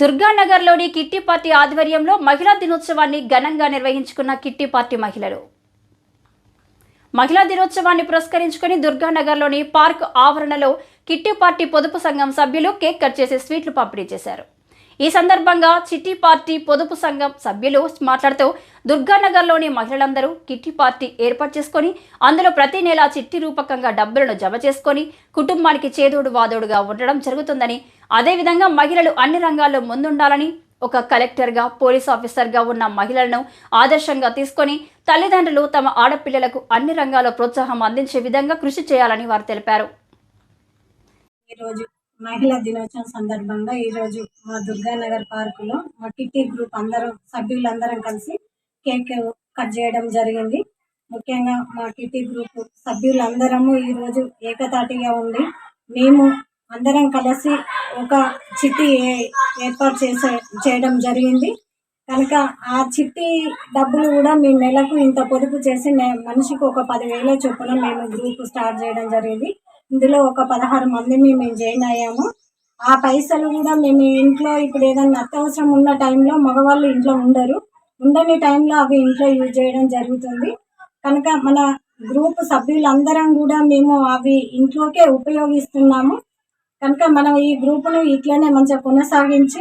దుర్గానగర్లోని kitty party ఆధ్వర్యంలో మహిళా దినోత్సవాన్ని ఘనంగా నిర్వహించుకున్న కిట్టి పార్టీ మహిళలు. మహిళా దినోత్సవాన్ని పురస్కరించుకుని దుర్గానగర్లోని పార్క్ ఆవరణలో కిట్టి పార్టీ పొదుపు సంఘం సభ్యులు కేక్ కట్ చేసి స్వీట్లు పంపిణీ చేశారు. ఈ సందర్భంగా చిట్టి పార్టీ పొదుపు సంఘం సభ్యులు మాట్లాడుతూ దుర్గానగర్లోని మహిళలందరూ కిట్టి పార్టీ ఏర్పాటు చేసుకొని అందులో ప్రతి నెల చిట్టి రూపకంగా డబ్బులను జమ చేసుకొని కుటుంబానికి చేదోడు వాదోడుగా ఉండడం జరుగుతుందని అదేవిధంగా మహిళలు అన్ని రంగాల్లో ముందుండాలని ఒక కలెక్టర్గా పోలీస్ ఆఫీసర్గా ఉన్న మహిళలను ఆదర్శంగా తీసుకొని తల్లిదండ్రులు తమ ఆడపిల్లలకు అన్ని రంగాల్లో ప్రోత్సాహం అందించే విధంగా కృషి చేయాలని వారు తెలిపారు. ఈరోజు మహిళా దినోత్సవం సందర్భంగా ఈరోజు మా దుర్గానగర్ పార్కులో మా కిట్టి గ్రూప్ అందరం సభ్యులందరం కలిసి కేక్ కట్ చేయడం జరిగింది. ముఖ్యంగా మా కిట్టి గ్రూప్ సభ్యులందరము ఈరోజు ఏకతాటిగా ఉండి మేము అందరం కలిసి ఒక చిట్టి ఏ- ఏర్పాటు చేసే చేయడం జరిగింది. కనుక ఆ చిట్టి డబ్బులు కూడా మేము నెలకు ఇంత పొదుపు చేసి మనిషికి ఒక పదివేల చొప్పున మేము గ్రూప్ స్టార్ట్ చేయడం జరిగింది. ఇందులో ఒక పదహారు మంది మేము జాయిన్ అయ్యాము. ఆ పైసలు కూడా మేము ఇంట్లో ఇప్పుడు ఏదైనా అత్యవసరం ఉన్న టైంలో మగవాళ్ళు ఇంట్లో ఉండరు. ఉండని టైంలో అవి ఇంట్లో యూజ్ చేయడం జరుగుతుంది. కనుక మన గ్రూప్ సభ్యులందరం కూడా మేము అవి ఇంట్లోకే ఉపయోగిస్తున్నాము. కనుక మనం ఈ గ్రూపును ఇట్లనే మంచిగా కొనసాగించి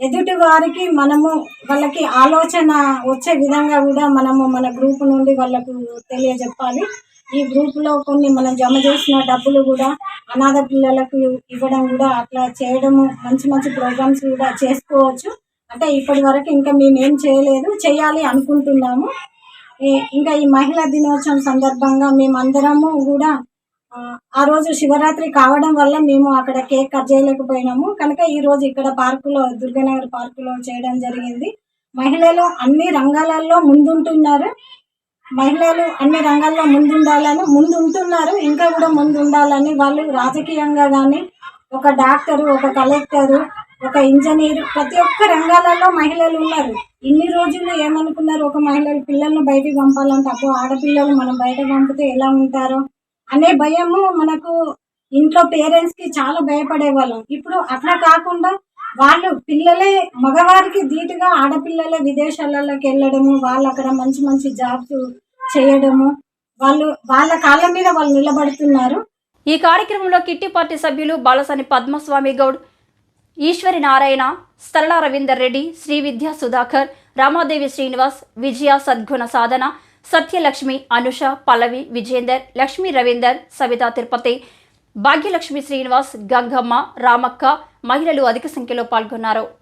ఎదుటి వారికి మనము వాళ్ళకి ఆలోచన వచ్చే విధంగా కూడా మనము మన గ్రూప్ నుండి వాళ్ళకు తెలియజెప్పాలి. ఈ గ్రూపులో కొన్ని మనం జమ చేసిన డబ్బులు కూడా అనాథ పిల్లలకు ఇవ్వడం కూడా అట్లా చేయడము మంచి మంచి ప్రోగ్రామ్స్ కూడా చేసుకోవచ్చు. అంటే ఇప్పటి వరకు ఇంకా మేము ఏం చేయలేదు చేయాలి అనుకుంటున్నాము. ఈ- ఇంకా ఈ మహిళా దినోత్సవం సందర్భంగా మేమందరము కూడా ఆ, రోజు శివరాత్రి కావడం వల్ల మేము అక్కడ కేక్ కట్ చేయలేకపోయినాము. కనుక ఈరోజు ఇక్కడ పార్కులో దుర్గానగర్ పార్కులో చేయడం జరిగింది. మహిళలు అన్ని రంగాలలో ముందుంటున్నారు. మహిళలు అన్ని రంగాల్లో ముందుండాలని ముందు ఉంటున్నారు ఇంకా కూడా ముందు ఉండాలని వాళ్ళు రాజకీయంగా కానీ ఒక డాక్టరు ఒక కలెక్టరు ఒక ఇంజనీర్ ప్రతి ఒక్క రంగాలలో మహిళలు ఉన్నారు. ఇన్ని రోజులు ఏమనుకున్నారు? ఒక మహిళలు పిల్లల్ని బయటకు పంపాలంటే అప్పుడు ఆడపిల్లలు మనం బయట పంపితే ఎలా ఉంటారో? అనే భయము మనకు ఇంట్లో పేరెంట్స్కి చాలా భయపడే వాళ్ళం ఇప్పుడు అట్లా కాకుండా వాళ్ళు పిల్లలే మగవారికి ధీటుగా ఆడపిల్లలే విదేశాలలోకి వెళ్ళడము వాళ్ళు అక్కడ మంచి మంచి జాబ్స్ చేయడము వాళ్ళు వాళ్ళ కాళ్ళ మీద వాళ్ళు నిలబడుతున్నారు. ఈ కార్యక్రమంలో కిట్టి పార్టీ సభ్యులు బాలసాని పద్మస్వామి గౌడ్ ఈశ్వరి నారాయణ స్థల రవీందర్ రెడ్డి శ్రీ విద్యా సుధాకర్ రామాదేవి శ్రీనివాస్ విజయ సద్గుణ సాధన సత్యలక్ష్మి అనుష పల్లవి విజేందర్ లక్ష్మీ రవీందర్ సవితా తిరుపతి భాగ్యలక్ష్మి శ్రీనివాస్ గంగమ్మ రామక్క మహిళలు అధిక సంఖ్యలో పాల్గొన్నారు.